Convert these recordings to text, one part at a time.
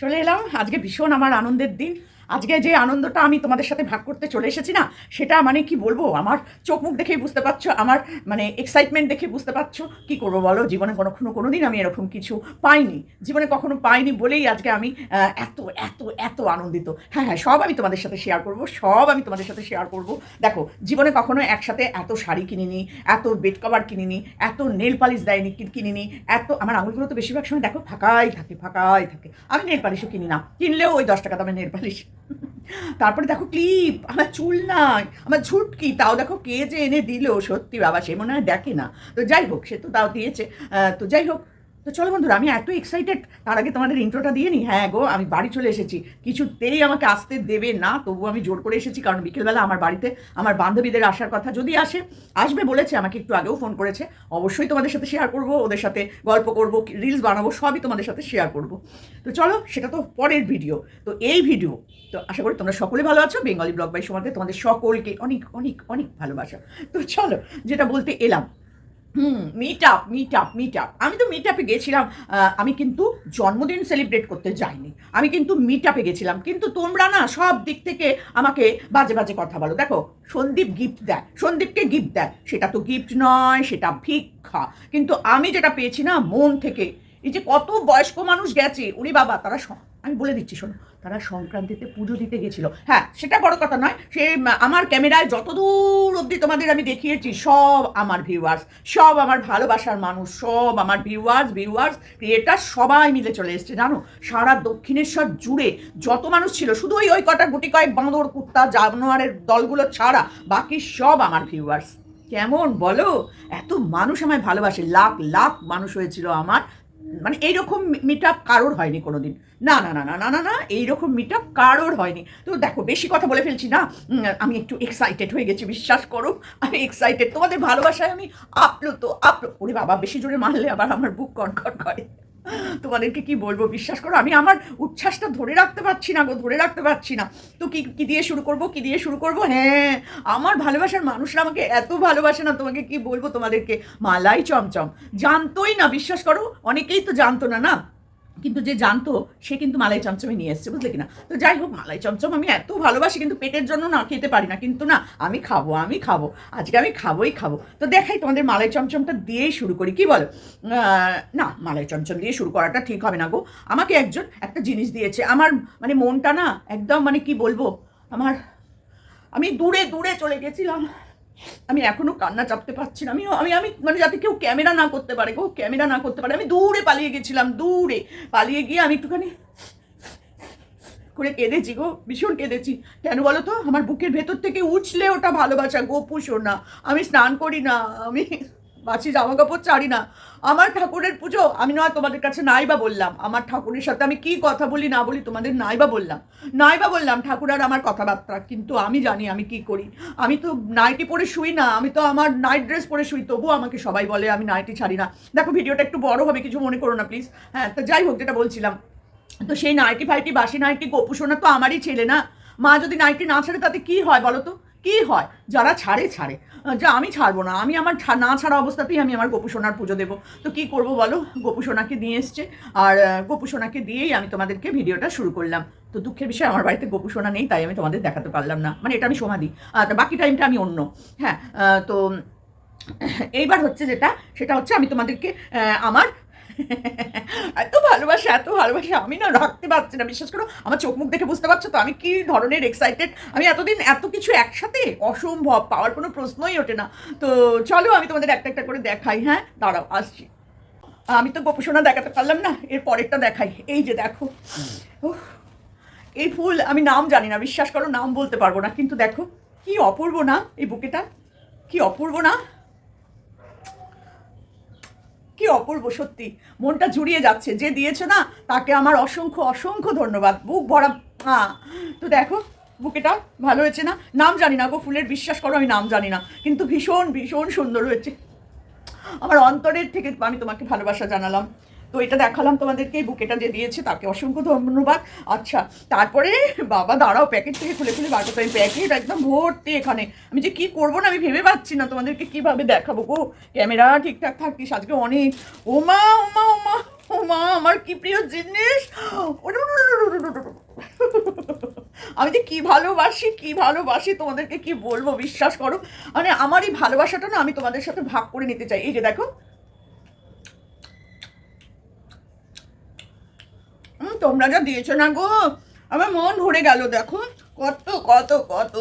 চলে এলাম। আজকে ভীষণ আমার আনন্দের দিন। আজকে যে আনন্দটা আমি তোমাদের সাথে ভাগ করতে চলে এসেছি না, সেটা মানে কি বলব? আমার চোখ মুখ দেখেই বুঝতে পারছ, আমার মানে এক্সাইটমেন্ট দেখে বুঝতে পারছ। কি করব বলো? জীবনে কখনো কোনো দিন আমি এরকম কিছু পাইনি। জীবনে কখনো পাইনি বলেই আজকে আমি এত এত এত আনন্দিত। হ্যাঁ হ্যাঁ সব আমি তোমাদের সাথে শেয়ার করব, সব আমি তোমাদের সাথে শেয়ার করব। দেখো, জীবনে কখনো একসাথে এত শাড়ি কিনিনি, এত বেড কভার কিনিনি, এত নেল পালিশ দেয়নি কিনিনি, এত, আমার আঙুলগুলো তো বেশিরভাগ সময় দেখো ফাঁকাই থাকে ফাঁকাই থাকে। আমি নেল পালিশও কিনি না, কিনলেও ওই দশ টাকা দামের নেল পালিশ তারপরে দেখো ক্লিপ, আমার চুল নাই, আমার ঝুটকি, তাও দেখো কে যে এনে দিল, সত্যি বাবা, সে মনে হয় দেখে না। তো যাই হোক, সে তো তাও দিয়েছে। তো যাই হোক তো চলো বন্ধুরা, আমি এত এক্সাইটেড তার আগে তোমাদের ইন্ট্রোটা দিয়ে নি হ্যাঁ গো, আমি বাড়ি চলে এসেছি। কিছুতেই আমাকে আসতে দেবে না তবু আমি জোর করে এসেছি, কারণ বিকেলবেলা আমার বাড়িতে আমার বান্ধবীদের আসার কথা যদি আসে, আসবে বলেছে, আমাকে একটু আগেও ফোন করেছে। অবশ্যই তোমাদের সাথে শেয়ার করব, ওদের সাথে গল্প করব রিলস বানাবো, সবই তোমাদের সাথে শেয়ার করব। তো চলো, সেটা তো পরের ভিডিও তো এই ভিডিও তো আশা করি তোমরা সকলে ভালো আছো বেঙ্গলি ব্লগ বাই সমাজে তোমাদের সকলকে অনেক অনেক অনেক ভালোবাসা। তো চলো, যেটা বলতে এলাম হুম meet up meet up meet up আমি তো মিট আপে গেছিলাম আমি কিন্তু জন্মদিন সেলিব্রেট করতে যাইনি। আমি কিন্তু মিট আপে গেছিলাম। কিন্তু তোমরা না সব দিক থেকে আমাকে বাজে বাজে কথা বলো। দেখো, সন্দীপ গিফট দেয়। সন্দীপকে গিফট দেয়। সেটা তো গিফট নয়, সেটা ভিক্ষা। কিন্তু আমি যেটা পেয়েছি না, মন থেকে এই যে কত বয়স্ক মানুষ গেছে উনি বাবা, তারা আমি বলে দিচ্ছি, শোনো, তারা সংক্রান্তিতে পুজো দিতে গেছিল। হ্যাঁ সেটা বড় কথা নয়, সে, আমার ক্যামেরায় যতদূর অবধি তোমাদের আমি দেখিয়েছি, সব আমার ভিউয়ার্স সব আমার ভালোবাসার মানুষ, সব আমার ভিউয়ার্স ভিউয়ার্স ক্রিয়েটার সবাই মিলে চলে এসছে, জানো? সারা দক্ষিণেশ্বর জুড়ে যত মানুষ ছিল, শুধু ওই ওই কটা গুটি কয়েক বাঁদর, কুত্তা, জানোয়ারের দলগুলো ছাড়া, বাকি সব আমার ভিউয়ার্স কেমন বলো? এত মানুষ আমায় ভালোবাসে, লাখ লাখ মানুষ হয়েছিল আমার। মানে এইরকম মিট আপ কারোর হয়নি কোনোদিন। না না না না না না না, এইরকম মিট আপ কারোর হয়নি। তো দেখো, বেশি কথা বলে ফেলছি না। আমি একটু এক্সাইটেড হয়ে গেছি, বিশ্বাস করো। আমি এক্সাইটেড তোমাদের ভালোবাসায় আমি আপ্লুত আপ্লুত ওরে বাবা, বেশি জোরে মারলে আবার আমার বুক কনকন করে। তোমাদেরকে কি বলব? বিশ্বাস করো, আমি আমার উচ্ছ্বাসটা ধরে রাখতে পারছি না গো, ধরে রাখতে পারছি না। তো কি কি দিয়ে শুরু করব, কি দিয়ে শুরু করব? হ্যাঁ আমার ভালোবাসার মানুষরা আমাকে এত ভালোবাসে না, তোমাকে কি বলব তোমাদেরকে? মালাই চমচম। জানতোই না, বিশ্বাস করো, অনেকেই তো জানতো না না? কিন্তু যে জানতো, সে কিন্তু মালাই চমচমে নিয়ে এসছে, বুঝলে কিনা? তো যাই হোক, মালাই চমচম আমি এত ভালোবাসি, কিন্তু পেটের জন্য না খেতে পারি না। কিন্তু না, আমি খাব আমি খাব, আজকে আমি খাবোই খাব। তো দেখাই তোমাদের মালাই চমচমটা দিয়েই শুরু করি। কি বলো? না, মালাই চমচম দিয়ে শুরু করাটা ঠিক হবে না গো। আমাকে একজন একটা জিনিস দিয়েছে। আমার মানে মনটা না একদম মানে কি বলব? আমার, আমি দূরে দূরে চলে গেছিলাম। আমি এখনও কান্না চাপতে পারছি না। আমি আমি আমি মানে যাতে কেউ ক্যামেরা না করতে পারে কেউ ক্যামেরা না করতে পারে। আমি দূরে পালিয়ে গেছিলাম, দূরে। পালিয়ে গিয়ে আমি একটুখানি করে কেঁদেছি গো, ভীষণ কেঁদেছি। কেন বলো তো? আমার বুকের ভেতর থেকে উঠলে ওটা ভালোবাসা, গোপু না আমি স্নান করি না, আমি বাসি জামা কাপড় ছাড়ি না। আমার ঠাকুরের পুজো আমি নয় তোমাদের কাছে নাই বা বললাম। আমার ঠাকুরের সাথে আমি কি কথা বলি না বলি তোমাদের নাই বা বললাম। নাই বা বললাম, ঠাকুর আর আমার কথাবার্তা, কিন্তু আমি জানি আমি কি করি। আমি তো নাইটি পরে শুই না, আমি তো আমার নাইট ড্রেস পরে শুই তবুও আমাকে সবাই বলে আমি নাইটি ছাড়ি না। দেখো, ভিডিওটা একটু বড় হবে, কিছু মনে করো না প্লিজ হ্যাঁ তো যাই হোক, যেটা বলছিলাম। তো সেই নাইটি ফাইটি, বাসি নাইটি, গোপু সোনা তো আমারই ছেলে না। মা যদি নাইটি না ছাড়ে, তাতে কি হয় বলো তো? কি হয়? যারা ছাড়ে ছাড়ে। যা আমি ছাড়বো না। আমি আমার না ছাড়া অবস্থাতেই আমি আমার গোপু সোনার পুজো দেবো। তো কি করব বলো? গোপু সোনাকে নিয়ে এসছে। আর আহ, গোপু সোনাকে দিয়েই আমি তোমাদেরকে ভিডিওটা শুরু করলাম। তো দুঃখের বিষয় আমার বাড়িতে গোপু সোনা নেই তাই আমি তোমাদের দেখাতে পারলাম না। মানে এটা আমি সমাধি তো বাকি টাইমটা আমি অন্য। হ্যাঁ তো এইবার হচ্ছে যেটা সেটা হচ্ছে আমি তোমাদেরকে আমার এত ভালোবাসা এত ভালোবাসা। আমি না রাখতে পারছি না। বিশ্বাস করো, আমার চোখ মুখ দেখে বুঝতে পারছ তো? আমি কি ধরনের এক্সাইটেড আমি এতদিন এত কিছু একসাথে? অসম্ভব, পাওয়ার কোনো প্রশ্নই ওঠে না। তো চলো, আমি তোমাদের একটা একটা করে দেখাই হ্যাঁ? দাঁড়াও, আসছি। আমি তো গোপসোনা দেখাতে পারলাম না, এর পরেরটা দেখাই। এই যে দেখো। এই ফুল, আমি নাম জানি না, বিশ্বাস করো, নাম বলতে পারব না। কিন্তু দেখো, কি অপূর্ব না, এই বুকেটা? কি অপূর্ব না? কি অপূর্ব, সত্যি। মনটা জুড়িয়ে যাচ্ছে। যে দিয়েছে না, তাকে আমার অসংখ্য অসংখ্য ধন্যবাদ। বুক ভরা হ্যাঁ তো দেখো, বুকেটা ভালো হয়েছে না? নাম জানি না গো, ফুলের বিশ্বাস করো, আমি নাম জানি না। কিন্তু ভীষণ ভীষণ সুন্দর হয়েছে। আমার অন্তরের থেকে আমি তোমাকে ভালোবাসা জানালাম। তো এটা দেখালাম তোমাদেরকে বুকেটা যে দিয়েছে, তাকে অসংখ্য ধন্যবাদ। আচ্ছা তারপরে, বাবা, দাঁড়াও প্যাকেট থেকে খুলে খুলে বার করতে প্যাকেট একদম ভর্তি এখানে। আমি যে কি করব না, আমি ভেবে পাচ্ছি না তোমাদেরকে কীভাবে দেখাবো গো। ক্যামেরা ঠিকঠাক থাকিস, আজকে অনেক। ওমা ওমা ওমা ও মা আমার কি প্রিয় জিনিস? আমি যে কি ভালোবাসি কি ভালোবাসি, তোমাদেরকে কি বলব, বিশ্বাস করো। মানে আমার এই ভালোবাসাটা না, আমি তোমাদের সাথে ভাগ করে নিতে চাই। এই যে দেখো তোমরা যা দিয়েছ না গো। আমার মন ভরে গেল, দেখো। কত কত কত।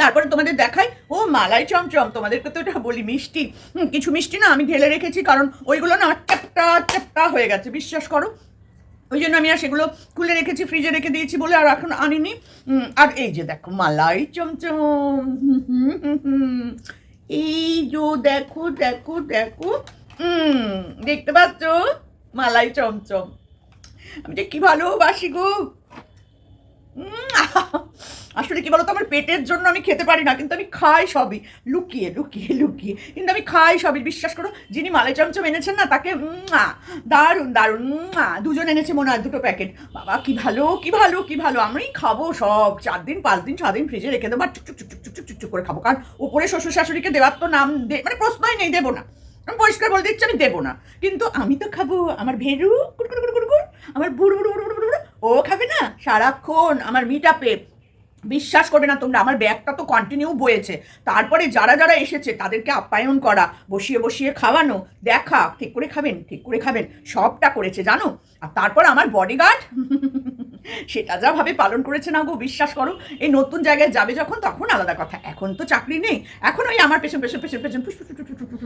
তারপরে তোমাদের দেখাই। ও, মালাই চমচম। তোমাদেরকে তো এটা বলি মিষ্টি। কিছু মিষ্টি না আমি ঢেলে রেখেছি, কারণ ওইগুলো না চ্যাপটা চ্যাপটা হয়ে গেছে, বিশ্বাস করো। ওই জন্য আমি আর সেগুলো খুলে রেখেছি, ফ্রিজে রেখে দিয়েছি বলে আর এখন আনিনি। আর এই যে দেখো, মালাই চমচম। এই যে দেখো দেখো দেখো। দেখতে পাচ্ছ? মালাই চমচম। আমি যে কি ভালোবাসি গো। আসলে কি বলতো, আমার পেটের জন্য আমি খেতে পারি না, কিন্তু আমি খাই সবই। লুকিয়ে লুকিয়ে লুকিয়ে। কিন্তু আমি খাই সবই, বিশ্বাস করো, যিনি মালাই চমচম এনেছেন না, তাকে দারুণ দারুণ দুজন এনেছে মনে হয় দুটো প্যাকেট। বাবা, কি ভালো কি ভালো কি ভালো। আমি খাব সব। চার দিন, পাঁচ দিন ছ দিন ফ্রিজে রেখে দেবো আর চুক চুক চুক চুক চুক চুক করে খাব। কারণ ওপরে শ্বশুর শাশুড়িকে দেওয়ার তো নাম মানে প্রশ্নই নেই, দেবো না। আমি পরিষ্কার বলে দিচ্ছি, আমি দেবো না। কিন্তু আমি তো খাব, আমার ভেরু আমার বুড় বুড় বুড় বুড় ও খাবে না? সারাক্ষণ আমার মিট আপে বিশ্বাস করবে না তোমরা, আমার ব্যাগটা তো কন্টিনিউ বয়েছে। তারপরে যারা যারা এসেছে, তাদেরকে আপ্যায়ন করা, বসিয়ে বসিয়ে খাওয়ানো, দেখা, ঠিক করে খাবেন, ঠিক করে খাবেন, সবটা করেছে, জানো? আর তারপর আমার বডিগার্ড সেটা যা ভাবে পালন করেছে না গো, বিশ্বাস করো। এই নতুন জায়গায় যাবে যখন, তখন আলাদা কথা। এখন তো চাকরি নেই। এখন ওই আমার পেছন পেছন পেছন পেছন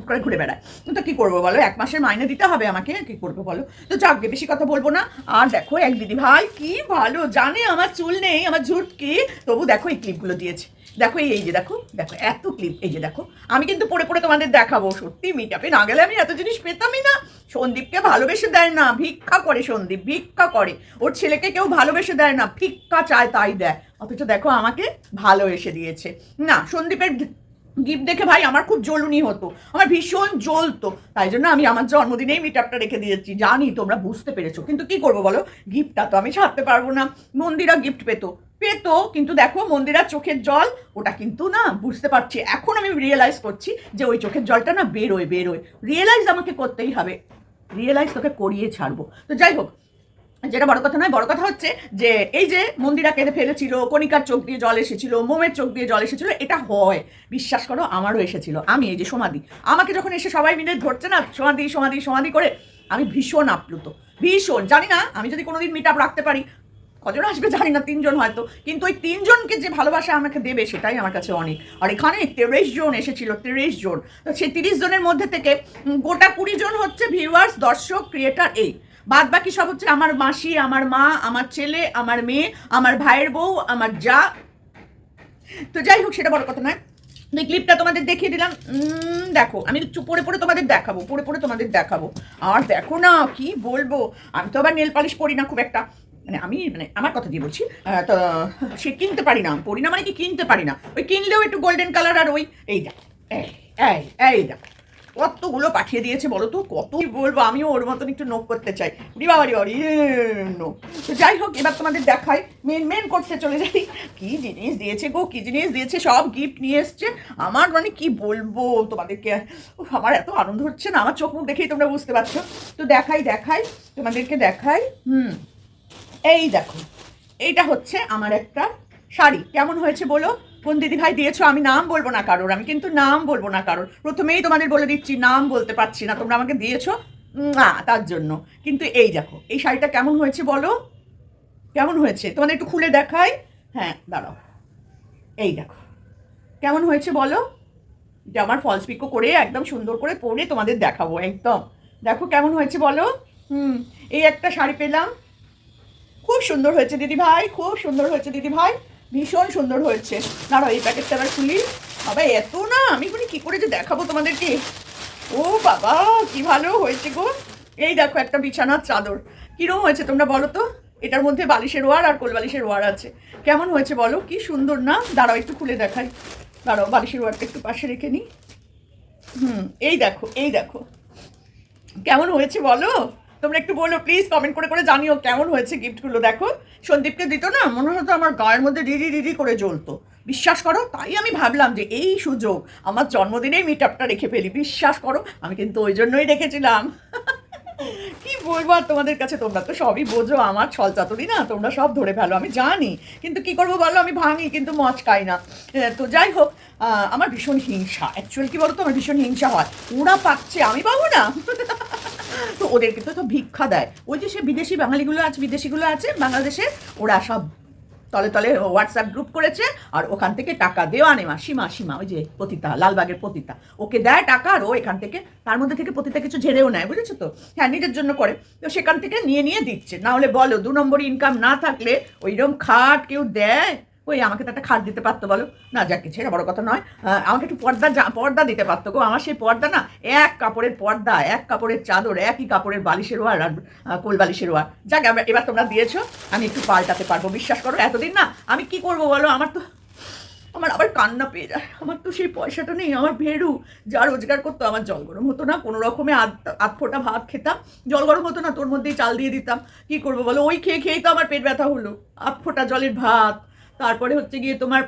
করে ঘুরে বেড়ায়। তো কী করব বলো? এক মাসের মাইনে দিতে হবে আমাকে? কি করব বলো? তো যাক বেশি কথা বলব না। আর দেখো, এক দিদি ভাই কি ভালো, জানে আমার চুল নেই, আমার ঝুটকি। তবু দেখো এই ক্লিপগুলো দিয়েছে। দেখো এই যে দেখো দেখো, এত ক্লিপ এই যে দেখো। আমি কিন্তু পড়ে পড়ে তোমাদের দেখাবো, সত্যি মিটাপে না গেলে আমি এত জিনিস পেতামই না। সন্দীপকে ভালোবেসে দেয় না, ভিক্ষা করে সন্দীপ, ভিক্ষা করে। ওর ছেলেকে কেউ ভালোবেসে দেয় না, ভিক্ষা চায়, তাই দেয়। অথচ দেখো, আমাকে ভালোবেসে দিয়েছে। না, সন্দীপের গিফট দেখে ভাই আমার খুব জ্বলুনি হতো। আমার ভীষণ জ্বলতো। তাই জন্য আমি আমার জন্মদিনেই মিটাপটা রেখে দিয়েছি। জানি তোমরা বুঝতে পেরেছ। কিন্তু কি করব বলো? গিফটটা তো আমি ছাড়তে পারব না। মন্দিরা গিফট পেতো। পেতো, কিন্তু দেখো মন্দিরা চোখের জল, ওটা কিন্তু না, বুঝতে পারছি। এখন আমি রিয়েলাইজ করছি যে ওই চোখের জলটা না বেরোয় বেরোয়। রিয়েলাইজ আমাকে করতেই হবে। রিয়েলাইজ তোকে করিয়ে ছাড়বো। তো যাই হোক যেটা বড় কথা নয়, বড় কথা হচ্ছে যে এই যে মন্দিরা কেঁদে ফেলেছিল, কণিকার চোখ দিয়ে জল এসেছিল, মোমের চোখ দিয়ে জল এসেছিল, এটা হয়। বিশ্বাস করো, আমারও এসেছিল। আমি এই যে সমাধি, আমাকে যখন এসে সবাই মিলে ধরছে না, সমাধি সমাধি সমাধি করে, আমি ভীষণ আপ্লুত, ভীষণ। জানি না, আমি যদি কোনোদিন মিট আপ রাখতে পারি, কজন আসবে জানি না, তিনজন হয়তো, কিন্তু ওই তিনজনকে যে ভালোবাসা আমাকে দেবে, সেটাই আমার কাছে অনেক। আর এখানে তিরিশ জন এসেছিল, তিরিশ জন। তো সেই তিরিশ জনের মধ্যে থেকে গোটা কুড়ি জন হচ্ছে ভিউয়ার্স দর্শক ক্রিয়েটার এই। বাদ বাকি সব হচ্ছে আমার মাসি, আমার মা, আমার ছেলে, আমার মেয়ে, আমার ভাইয়ের বউ, আমার যা। তো যাই হোক, সেটা বড় কথা নয়। এই ক্লিপটা তোমাদের দেখিয়ে দিলাম। দেখো, আমি পড়ে পড়ে তোমাদের দেখাবো, পড়ে পড়ে তোমাদের দেখাবো। আর দেখো না, কি বলব? আমি তো আবার নেল পালিশ পরি না খুব একটা। মানে আমি মানে আমার কথা দিয়ে বলছি তো সে কিনতে পারি না, পরি না মানে কি কিনতে পারি না। ওই কিনলেও একটু গোল্ডেন কালার আর ওই, এই দেখো, এই এই এই দেখো। কতগুলো পাঠিয়ে দিয়েছে বলো তো? কত বলব? আমিও ওর মতন একটু নোক করতে চাই। রি বাবা রি নো। তো যাই হোক, এবার তোমাদের দেখাই। মেন মেন কোর্সে চলে যাই। কি জিনিস দিয়েছে গো? কি জিনিস দিয়েছে? সব গিফট নিয়ে এসছে। আমার মানে কি বলব তোমাদেরকে? আমার এত আনন্দ হচ্ছে না। আমার চোখ মুখ দেখেই তোমরা বুঝতে পারছ। তো দেখাই দেখাই। তোমাদেরকে দেখাই। হুম। এই দেখো। এইটা হচ্ছে আমার একটা শাড়ি। কেমন হয়েছে বলো? কোন দিদি ভাই দিয়েছ, আমি নাম বলব না কারোর, আমি কিন্তু নাম বলব না কারোর। প্রথমেই তোমাদের বলে দিচ্ছি, নাম বলতে পারছি না, তোমরা আমাকে দিয়েছ? না তার জন্য। কিন্তু এই দেখো, এই শাড়িটা কেমন হয়েছে বলো? কেমন হয়েছে? তোমাদের একটু খুলে দেখাই। হ্যাঁ দাঁড়াও। এই দেখো, কেমন হয়েছে বলো? এটা আমার ফলস পিকো করে একদম সুন্দর করে পরে তোমাদের দেখাবো, একদম। দেখো কেমন হয়েছে বলো? হুম, এই একটা শাড়ি পেলাম। খুব সুন্দর হয়েছে দিদি ভাই খুব সুন্দর হয়েছে দিদি ভাই ভীষণ সুন্দর হয়েছে। দাঁড়াও এই প্যাকেটটা আবার খুলি। বাবা, এত না, আমি মানে কী করে যে দেখাবো তোমাদেরকে? ও বাবা, কি ভালো হয়েছে গো। এই দেখো, একটা বিছানার চাদর। কিরম হয়েছে তোমরা বলো তো? এটার মধ্যে বালিশের ওয়ার আর কোল বালিশের ওয়ার আছে। কেমন হয়েছে বলো? কি সুন্দর না? দাঁড়াও, একটু খুলে দেখাই। দাঁড়াও, বালিশের ওয়ারটা একটু পাশে রেখে নিই হুম, এই দেখো এই দেখো। কেমন হয়েছে বলো? তোমরা একটু বলো প্লিজ কমেন্ট করে করে জানিও কেমন হয়েছে গিফটগুলো দেখো, সন্দীপকে দিত না, মনে হতো আমার গায়ের মধ্যে রিডি রিডি করে জ্বলতো। বিশ্বাস করো, তাই আমি ভাবলাম যে এই সুযোগ আমার জন্মদিনেই মিট আপটা রেখে ফেলি। বিশ্বাস করো, আমি কিন্তু ওই জন্যই রেখেছিলাম। কি বলব? আর তোমাদের কাছে তোমরা তো সবই বোঝো, আমার ছল চাতুরি না, তোমরা সব ধরে ফেলো, আমি জানি। কিন্তু কি করব বলো? আমি ভাঙি, কিন্তু মচকাই না। তো যাই হোক আমার ভীষণ হিংসা। অ্যাকচুয়াল কি বলো তো আমার ভীষণ হিংসা হয়। ওরা পাচ্ছে, আমি পাবো না? তো ওদেরকে তো ভিক্ষা দেয়। ওই যে সে বিদেশি বাঙালিগুলো আছে, বিদেশিগুলো আছে, বাংলাদেশে ওরা সব তলে তলে হোয়াটসঅ্যাপ গ্রুপ করেছে আর ওখান থেকে টাকা দেওয়া নেওয়া, সীমা সীমা, ওই যে পতিতা, লালবাগের পতিতা। ওকে দেয় টাকা আর ও এখান থেকে, তার মধ্যে থেকে পতিতা কিছু ঝেড়েও নেয়, বুঝেছ তো? হ্যাঁ নিজের জন্য করে। তো সেখান থেকে নিয়ে নিয়ে দিচ্ছে। না হলে বলো, দু নম্বর ইনকাম না থাকলে ওইরকম খাট কেউ দেয়? ওই আমাকে তো একটা খাট দিতে পারতো, বলো। না, যাক, কিছু এটা বড় কথা নয়। আমাকে একটু পর্দা যা- পর্দা দিতে পারতো গো। আমার সেই পর্দা না, এক কাপড়ের পর্দা, এক কাপড়ের চাদর, একই কাপড়ের বালিশের ওয়ার আর কোল বালিশের ওয়ার। যাক, এবার তোমরা দিয়েছ, আমি একটু পাল্টাতে পারব, বিশ্বাস করো, এতদিন না, আমি কি করব বলো? আমার তো, আমার আবার কান্না পেয়ে যায়। আমার তো সেই পয়সাটা নেই, আমার ভেড়ু যা রোজগার করতো, আমার জল গরম হতো না। কোনো রকমে আধ ফোঁটা ভাত খেতাম। জল গরম হতো না, তোর মধ্যেই চাল দিয়ে দিতাম। কি করব বলো? ওই খেয়ে খেয়েই তো আমার পেট ব্যথা হলো। আধ ফোঁটা জলের ভাত তারপরে হচ্ছে গিয়ে তোমার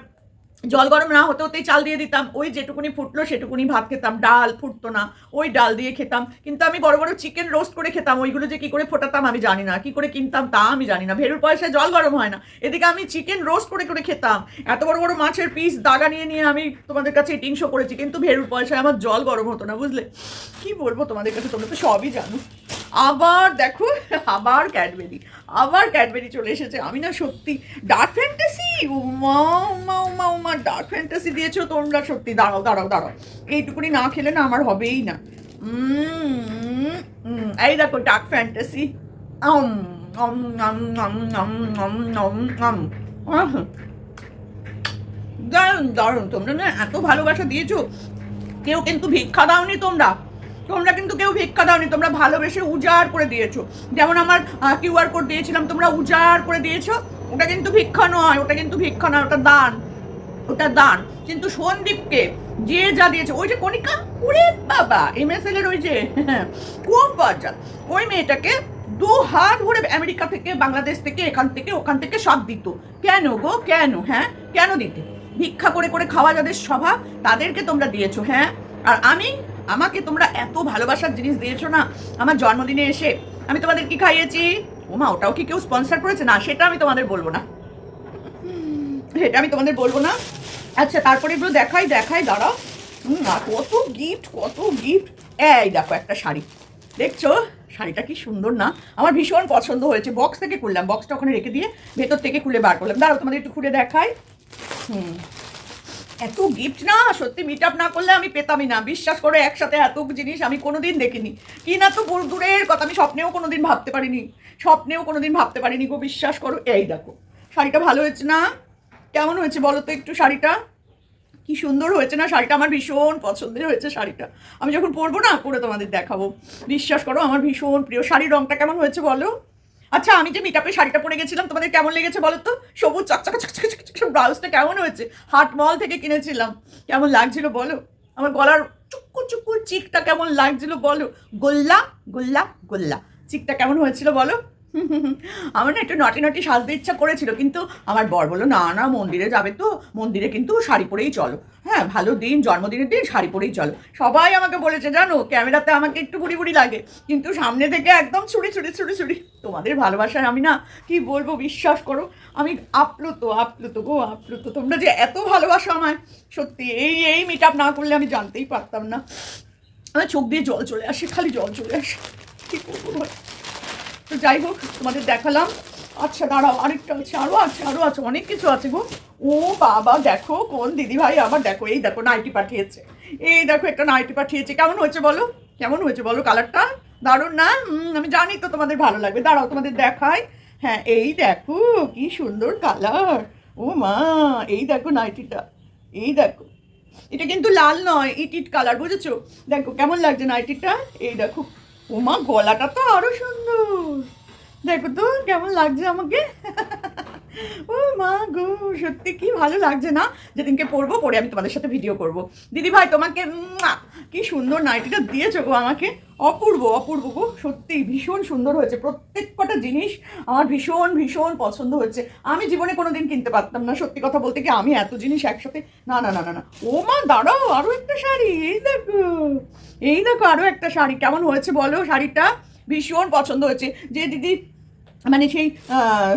জল গরম না হতে হতেই চাল দিয়ে দিতাম। ওই যেটুকুনি ফুটলো সেটুকুনি ভাত খেতাম। ডাল ফুটতো না, ওই ডাল দিয়ে খেতাম। কিন্তু আমি বড় বড় চিকেন রোস্ট করে খেতাম। ওইগুলো যে কী করে ফোটাতাম আমি জানি না। কি করে কিনতাম তা আমি জানি না। ভেড়ুর পয়সায় জল গরম হয় না। এদিকে আমি চিকেন রোস্ট করে করে খেতাম। এত বড় বড় মাছের পিস, দাগা নিয়ে নিয়ে আমি তোমাদের কাছে তিনশো করেছি। কিন্তু ভেড়ুর পয়সায় আমার জল গরম হতো না, বুঝলে? কি বলব তোমাদের কাছে? তোমরা তো সবই জানো। আবার দেখো, আবার ক্যাডবেরি আবার ক্যাডবেরি চলে এসেছে। আমি না সত্যি ডার্ক ফ্যান্টাসি উমা উমা উমা উমা ডার্ক ফ্যান্টাসি দিয়েছ তোমরা সত্যি। দাঁড়াও দাঁড়াও দাঁড়াও। এইটুকুনি না খেলে না আমার হবেই না। এই দেখো ডার্ক ফ্যান্টাসি আম আম আম আম দারুণ দারুণ। তোমরা না এত ভালোবাসা দিয়েছ। কেউ কিন্তু ভিক্ষা দাওনি তোমরা। তোমরা কিন্তু কেউ ভিক্ষা দাওনি, তোমরা ভালোবেসে উজাড় করে দিয়েছ। যেমন আমার কিউআর কোড দিয়েছিলাম, তোমরা উজাড় করে দিয়েছ। ওটা কিন্তু ভিক্ষা নয়, ওটা কিন্তু ভিক্ষা নয়, ওটা দান ওটা দান। কিন্তু সন্দীপকে যে যা দিয়েছে, ওই যে কণিকা, ওরে বাবা এমএসএল এর ওই যে, খুব বাজা ওই মেয়েটাকে দু হাত ভরে আমেরিকা থেকে, বাংলাদেশ থেকে, এখান থেকে, ওখান থেকে সব দিত। কেন গো? কেন? হ্যাঁ? কেন দিতে? ভিক্ষা করে করে খাওয়া যাদের স্বভাব, তাদেরকে তোমরা দিয়েছ হ্যাঁ? আর আমি আমাকে তোমরা এত ভালোবাসার জিনিস দিয়েছ না? আমার জন্মদিনে এসে আমি তোমাদের কি খাইয়েছি? ওমা, ওটাও কি কেউ স্পন্সর করেছে? না, সেটা আমি তোমাদের বলব না। সেটা আমি তোমাদের বলব না। আচ্ছা তারপরে এগুলো দেখাই দেখাই, দাঁড়াও। আর কত গিফট কত গিফট এই দেখো একটা শাড়ি। দেখছ? শাড়িটা কি সুন্দর না? আমার ভীষণ পছন্দ হয়েছে। বক্স থেকে খুললাম। বক্সটা ওখানে রেখে দিয়ে ভেতর থেকে খুলে বার করলাম। দাঁড়াও, তোমাদের একটু খুলে দেখাই। হুম। এত গিফট না? সত্যি মিট আপ না করলে আমি পেতামই না। বিশ্বাস করে, একসাথে এত জিনিস আমি কোনোদিন দেখিনি। কি না তো দূরের কথা, আমি স্বপ্নেও কোনোদিন ভাবতে পারিনি। স্বপ্নেও কোনোদিন ভাবতে পারিনি গো, বিশ্বাস করো। এই দেখো, শাড়িটা ভালো হয়েছে না? কেমন হয়েছে বলো তো একটু শাড়িটা? কি সুন্দর হয়েছে না? শাড়িটা আমার ভীষণ পছন্দের হয়েছে শাড়িটা। আমি যখন পরবো না পরে তোমাদের দেখাবো। বিশ্বাস করো, আমার ভীষণ প্রিয়। শাড়ির রঙটা কেমন হয়েছে বলো? আচ্ছা আমি যে মেকআপের শাড়িটা পরে গেছিলাম, তোমাদের কেমন লেগেছে বলো তো? সবুজ চকচকা চকচকা ব্লাউজটা কেমন হয়েছে? হাট মল থেকে কিনেছিলাম। কেমন লাগছিল বলো? আমার গলার চুক্কু চুক্কু চিকটা কেমন লাগছিল বলো? গোল্লা গোল্লা গোল্লা। চিকটা কেমন হয়েছিল বলো? আমার না একটু নটি নটি সাজতে ইচ্ছা করেছিল, কিন্তু আমার বর বলল, না না, মন্দিরে যাবে তো, মন্দিরে কিন্তু শাড়ি পরেই চলো। হ্যাঁ ভালো দিন, জন্মদিনের দিন, শাড়ি পরেই চলো। সবাই আমাকে বলেছে, জানো, ক্যামেরাতে আমাকে একটু বুড়ি বুড়ি লাগে, কিন্তু সামনে থেকে একদম ছুড়ি ছুড়ি ছুড়ি ছুড়ি তোমাদের ভালোবাসায় আমি না, কি বলব, বিশ্বাস করো, আমি আপ্লুত আপ্লুত গো, আপ্লুত। তোমরা যে এত ভালোবাসো আমায়, সত্যি এই এই মিট আপ না করলে আমি জানতেই পারতাম না। আমার চোখ দিয়ে জল চলে আসে, খালি জল চলে আসে। কী করব বলো? তো যাই হোক, তোমাদের দেখালাম। আচ্ছা দাঁড়াও, আরেকটা আছে আরও আছে আরও আছে, অনেক কিছু আছে গো। ও বাবা, দেখো কোন দিদি ভাই আবার দেখো, এই দেখো, নাইটি পাঠিয়েছে। এই দেখো, একটা নাইটি পাঠিয়েছে। কেমন হয়েছে বলো? কেমন হয়েছে বলো কালারটা? দারুণ না? আমি জানি তো তোমাদের ভালো লাগবে। দাঁড়াও, তোমাদের দেখাই। হ্যাঁ এই দেখো, কি সুন্দর কালার। ও মা, এই দেখো নাইটিটা, এই দেখো। এটা কিন্তু লাল নয়, ইট ইট কালার, বুঝেছ? দেখো, কেমন লাগছে নাইটিটা? এই দেখো। ওমা গলাটা তো আরও সুন্দর। দেখো তো কেমন লাগছে আমাকে? ও মা গো, সত্যি কি ভালো লাগছে না? যেদিনকে পড়ব পরে আমি তোমাদের সাথে ভিডিও করব। দিদি ভাই, তোমাকে! কি সুন্দর নাইটিটা দিয়েছ গো আমাকে। অপূর্ব অপূর্ব গো, সত্যি ভীষণ সুন্দর হয়েছে। প্রত্যেক কটা জিনিস আমার ভীষণ ভীষণ পছন্দ হয়েছে। আমি জীবনে কোনো দিন কিনতে পারতাম না, সত্যি কথা বলতে কি, আমি এত জিনিস একসাথে, না না না না না। ও মা, দাঁড়াও আরও একটা শাড়ি, এই দেখো এই দেখো আরও একটা শাড়ি। কেমন হয়েছে বলো শাড়িটা? ভীষণ পছন্দ হয়েছে। যে দিদি মানে সেই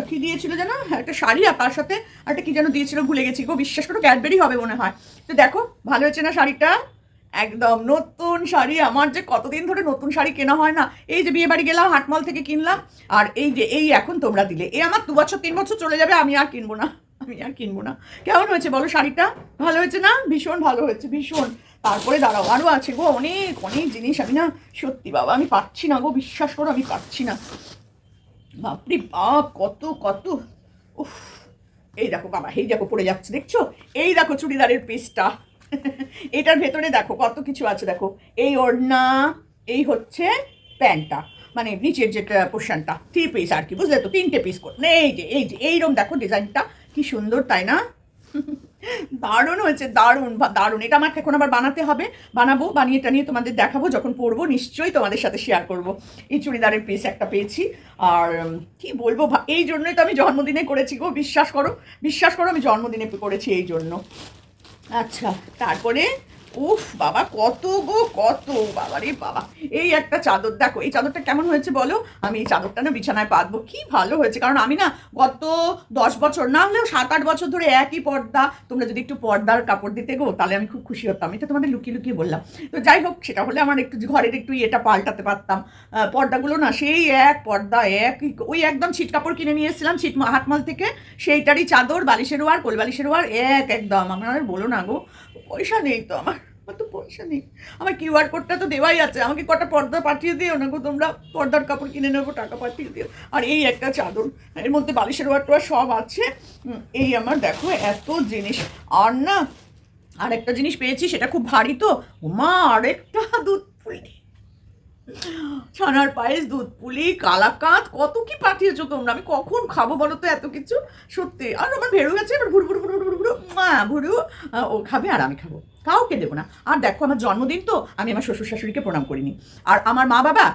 কি দিয়েছিল যেন? একটা শাড়ি আর তার সাথে একটা কি যেন দিয়েছিল, ভুলে গেছি গো, বিশ্বাস করো ক্যাডবেরি হবে মনে হয়। তো দেখো, ভালো হয়েছে না শাড়িটা? একদম নতুন শাড়ি, আমার যে কতদিন ধরে নতুন শাড়ি কেনা হয় না, এই যে বিয়ে বাড়ি গেলাম হাটমল থেকে কিনলাম, আর এই যে, এই এখন তোমরা দিলে। এই আমার দু বছর, তিন বছর চলে যাবে, আমি আর কিনবো না, আমি আর কিনবো না। কেমন হয়েছে বলো শাড়িটা? ভালো হয়েছে না? ভীষণ ভালো হয়েছে, ভীষণ। তারপরে দাঁড়াও আরও আছে গো, অনেক অনেক জিনিস। আমি না, সত্যি বাবা, আমি পাচ্ছি না গো, বিশ্বাস করো আমি পাচ্ছি না। বাপরে বাপ, কত কত। উফ, এই দেখো বাবা, এই দেখো পড়ে যাচ্ছে, দেখছ? এই দেখো চুড়িদারের পিসটা এটার ভেতরে দেখো, কত কিছু আছে, দেখো। এই ওড়না, এই হচ্ছে প্যান্টটা মানে নিচের যেটা পোর্শনটা থ্রি পিস আর কি, বুঝলে তো? তিনটে পিস করে। এই যে এই যে এইরকম দেখো ডিজাইনটা কি সুন্দর, তাই না? দারুণ হয়েছে, দারুণ, বা- দারুণ। এটা আমাকে এখন আবার বানাতে হবে, বানাবো, বানিয়ে টানিয়ে তোমাদের দেখাবো, যখন পরবো নিশ্চয়ই তোমাদের সাথে শেয়ার করব। এই চুড়িদারের পিস একটা পেয়েছি। আর কি বলব এই জন্যই তো আমি জন্মদিনে করেছি গো, বিশ্বাস করো বিশ্বাস করো আমি জন্মদিনে করেছি এই জন্য। আচ্ছা তারপরে উফ, বাবা, কত গো, কত, বাবা রে বাবা। এই একটা চাদর, দেখো, এই চাদরটা কেমন হয়েছে বলো? আমি এই চাদরটা না বিছানায় পাতবো কি ভালো হয়েছে। কারণ আমি না গত দশ বছর, না হলেও সাত আট বছর ধরে একই পর্দা। তোমরা যদি একটু পর্দার কাপড় দিতে গো, তাহলে আমি খুব খুশি হতাম। এটা তোমাদের লুকিয়ে লুকিয়ে বললাম। তো যাই হোক, সেটা হলে আমার একটু ঘরের একটু এটা পাল্টাতে পারতাম। পর্দাগুলো না সেই এক পর্দা, এক ওই একদম ছিট কাপড় কিনে নিয়ে এসেছিলাম, ছিট হাটমাল থেকে। সেইটারই চাদর, বালিশের ওয়ার কোল বালিশের ওয়ার, এক একদম। আমার বলো না গো পয়সা নেই তো আমার আমার তো পয়সা নেই। আমার কিউআর কোডটা তো দেওয়াই আছে, আমাকে কটা পর্দা পাঠিয়ে দিও না গো তোমরা? পর্দার কাপড় কিনে নেব, টাকা পাঠিয়ে দিও। আর এই একটা চাদর, এর মধ্যে বালিশের ওয়ার টোয়ার সব আছে। এই আমার দেখো এত জিনিস। আর না আর একটা জিনিস পেয়েছি, সেটা খুব ভারী তো। মা আরেকটা দুধ পুলি ছানার পায়েস দুধ পুলি কালাকাঁদ কত কি পাঠিয়েছো তোমরা আমি কখন খাব বলো তো এত কিছু সত্যি আর আমার ভেড়ু গেছে এবার ভুরু ভুরু ভুরু ভুরু মা ভুরু ও খাবে আর আমি খাব কাউকে দেবো না। আর দেখো, আমার জন্মদিন তো, আমি আমার শ্বশুর শাশুড়িকে প্রণাম করিনি। আর আমার মা বাবা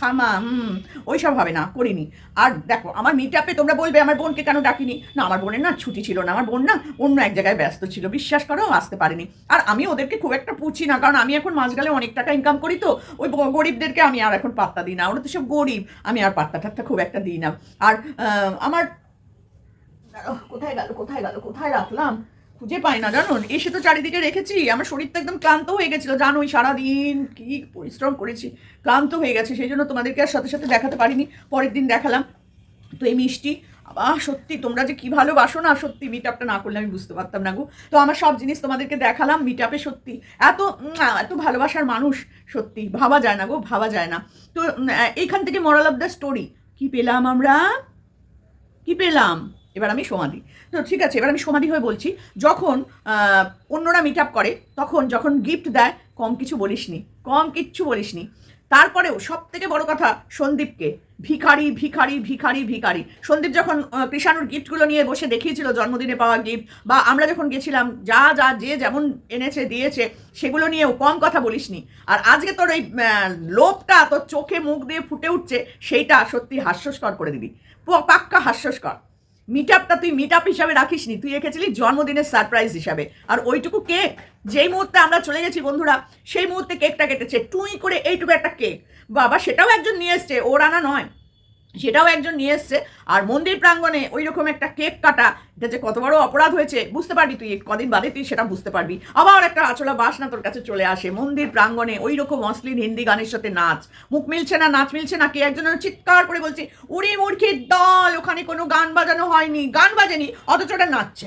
খামা, হুম, ওইসব হবে না, করিনি। আর দেখো, আমার মিট আপে তোমরা বলবে, আমার বোনকে কেন ডাকিনি? না, আমার বোনের না ছুটি ছিল না, আমার বোন না অন্য এক জায়গায় ব্যস্ত ছিল, বিশ্বাস করো আসতে পারেনি। আর আমি ওদেরকে খুব একটা পুছি না, কারণ আমি এখন মাস গেলে অনেক টাকা ইনকাম করি তো, ওই গরিবদেরকে আমি আর এখন পাত্তা দিই না, ওরা তো সব গরিব, আমি আর পাত্তা টাত্তা খুব একটা দিই না। আর আমার কোথায় গেল কোথায় গেল, কোথায় রাখলাম? খুঁজে পাই না জানো এসে তো চারিদিকে রেখেছি। আমার শরীর তো একদম ক্লান্ত হয়ে গেছিল, জানোই সারাদিন কি পরিশ্রম করেছি, ক্লান্ত হয়ে গেছে, সেই জন্য তোমাদেরকে আর সাথে সাথে দেখাতে পারিনি। পরের দিন দেখালাম। তো এই মিষ্টি আবার সত্যি, তোমরা যে কি ভালোবাসো না, সত্যি মিট আপটা না করলে আমি বুঝতে পারতাম না গো। তো আমার সব জিনিস তোমাদেরকে দেখালাম মিট আপে সত্যি। এত এত ভালোবাসার মানুষ, সত্যি, ভাবা যায় না গো, ভাবা যায় না। তো এইখান থেকে মরাল অফ দ্য স্টোরি কি পেলাম আমরা? কি পেলাম? এবার আমি সমাধি। তো ঠিক আছে, এবার আমি সমাধি হয়ে বলছি, যখন অন্যরা মিট আপ করে, তখন যখন গিফট দেয়, কম কিছু বলিসনি, কম কিচ্ছু বলিসনি। তারপরেও সব থেকে বড় কথা সন্দীপকে, ভিখারি ভিখারি ভিখারি ভিখারি। সন্দীপ যখন কৃষাণুর গিফটগুলো নিয়ে বসে দেখিয়েছিল জন্মদিনে পাওয়া গিফট বা আমরা যখন গেছিলাম, যা যা, যে যেমন এনেছে, দিয়েছে, সেগুলো নিয়েও কম কথা বলিসনি। আর আজকে তোর এই লোভটা তোর চোখে মুখ দিয়ে ফুটে উঠছে, সেইটা সত্যি হাস্যস্কর করে দিবি। পাক্কা হাস্যস্কর। মিট আপটা তুই মিট আপ হিসাবে রাখিস নি তুই রেখেছিলি জন্মদিনের সারপ্রাইজ হিসাবে। আর ওইটুকু কেক যেই মুহূর্তে আমরা চলে গেছি বন্ধুরা, সেই মুহূর্তে কেকটা কেটেছে। টুই করে এইটুকু একটা কেক বাবা, সেটাও একজন নিয়ে এসছে, ওর আনা নয়। সেটাও একজন নিয়ে এসছে। আর মন্দির প্রাঙ্গণে ওই রকম একটা কেক কাটা, এটা যে কত বড় অপরাধ হয়েছে, বুঝতে পারবি তুই কদিন বাদে তুই সেটা বুঝতে পারবি। আবার একটা আচলা বাসনা তোর কাছে চলে আসে, মন্দির প্রাঙ্গণে ওই রকম অশ্লীল হিন্দি গানের সাথে নাচ। মুখ মিলছে না, নাচ মিলছে না, কে একজন চিৎকার করে বলছে, উড়ি মূর্খের দল, ওখানে কোনো গান বাজানো হয়নি। গান বাজেনি, অথচ ওটা নাচছে।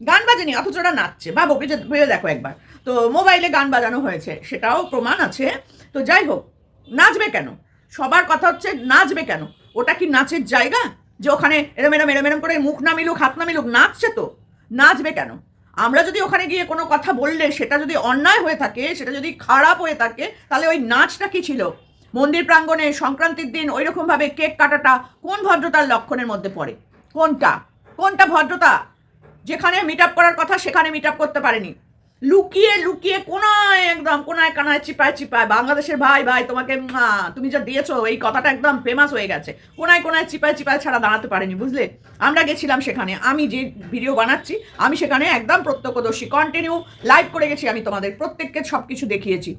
গান বাজেনি, অথচ ওরা নাচছে। বা ভেবে ভেবে দেখো একবার। তো মোবাইলে গান বাজানো হয়েছে, সেটাও প্রমাণ আছে। তো যাই হোক, নাচবে কেন? সবার কথা হচ্ছে, নাচবে কেন? ওটা কি নাচের জায়গা? যে ওখানে এরম এরম এরম এরম করে মুখ না মিলুক হাত না মিলুক নাচছে তো? নাচবে কেন? আমরা যদি ওখানে গিয়ে কোনো কথা বললে, সেটা যদি অন্যায় হয়ে থাকে, সেটা যদি খারাপ হয়ে থাকে, তাহলে ওই নাচটা কি ছিল? মন্দির প্রাঙ্গণে সংক্রান্তির দিন ওই রকমভাবে কেক কাটাটা কোন ভদ্রতার লক্ষণের মধ্যে পড়ে? কোনটা? কোনটা ভদ্রতা? যেখানে মিট আপ করার কথা, সেখানে মিট আপ করতে পারেনি। লুকিয়ে লুকিয়ে কোনায়, একদম কোনায়, কানায়, চিপায় চিপায়, বাংলাদেশের ভাই ভাই, তোমাকে তুমি যা দিয়েছ, এই কথাটা একদম ফেমাস হয়ে গেছে। কোনায় কোনায়, চিপায় চিপায় ছাড়া দাঁড়াতে পারেনি, বুঝলে? আমরা গেছিলাম সেখানে, আমি যে ভিডিও বানাচ্ছি, আমি সেখানে একদম প্রত্যক্ষদর্শী কন্টিনিউ লাইভ করে গেছি, আমি তোমাদের প্রত্যেককে সব কিছু দেখিয়েছি।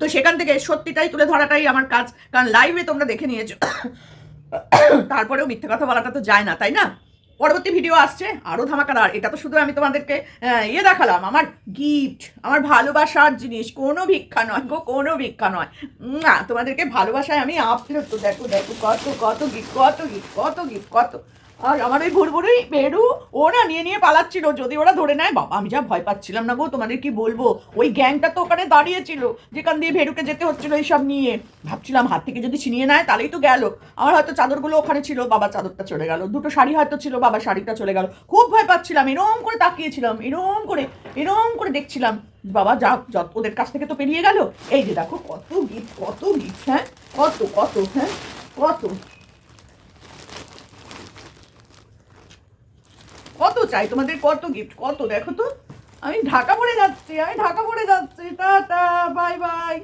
তো সেখান থেকে সত্যিটাই তুলে ধরাটাই আমার কাজ, কারণ লাইভে তোমরা দেখে নিয়েছো। তারপরেও মিথ্যে কথা বলাটা তো যায় না, তাই না? পরবর্তী ভিডিও আসছে আরও ধামাকাদার। এটা তো শুধু আমি তোমাদেরকে ইয়ে দেখালাম, আমার গিফট আমার ভালোবাসার জিনিস, কোনো ভিক্ষা নয় গো, কোনো ভিক্ষা নয়। না তোমাদেরকে ভালোবাসায় আমি আপ্লুত। দেখো দেখো, কত কত গিফট কত গিফট কত গিফট কত। আর আমার ওই ভুরভুরি বেরু ও না নিয়ে নিয়ে পালাচ্ছিল। যদি ওরা ধরে নেয়, বাবা, আমি যা ভয় পাচ্ছিলাম না গো, তোমাদের কি বলব? ওই গ্যাংটা তো ওখানে দাঁড়িয়েছিল, যেখান দিয়ে ভেরুকে যেতে হচ্ছিল এইসব নিয়ে। ভাবছিলাম হাত থেকে যদি ছিনিয়ে নেয়, তাহলেই তো গেল। আমার হয়তো চাদরগুলো ওখানে ছিল, বাবা চাদরটা চলে গেল। দুটো শাড়ি হয়তো ছিল, বাবা শাড়িটা চলে গেল। খুব ভয় পাচ্ছিলাম, এরম করে তাকিয়েছিলাম, এরম করে এরম করে দেখছিলাম। বাবা যাক যত ওদের কাছ থেকে তো পেরিয়ে গেল? এই যে দেখো, কত গিফট কত গিফট হ্যাঁ? কত কত হ্যাঁ? কত কত চাই? তোমাদের কত গিফট কত? দেখো তো। আমি ঢাকা পড়ে যাচ্ছি, আমি ঢাকা পড়ে যাচ্ছি। Tata bye bye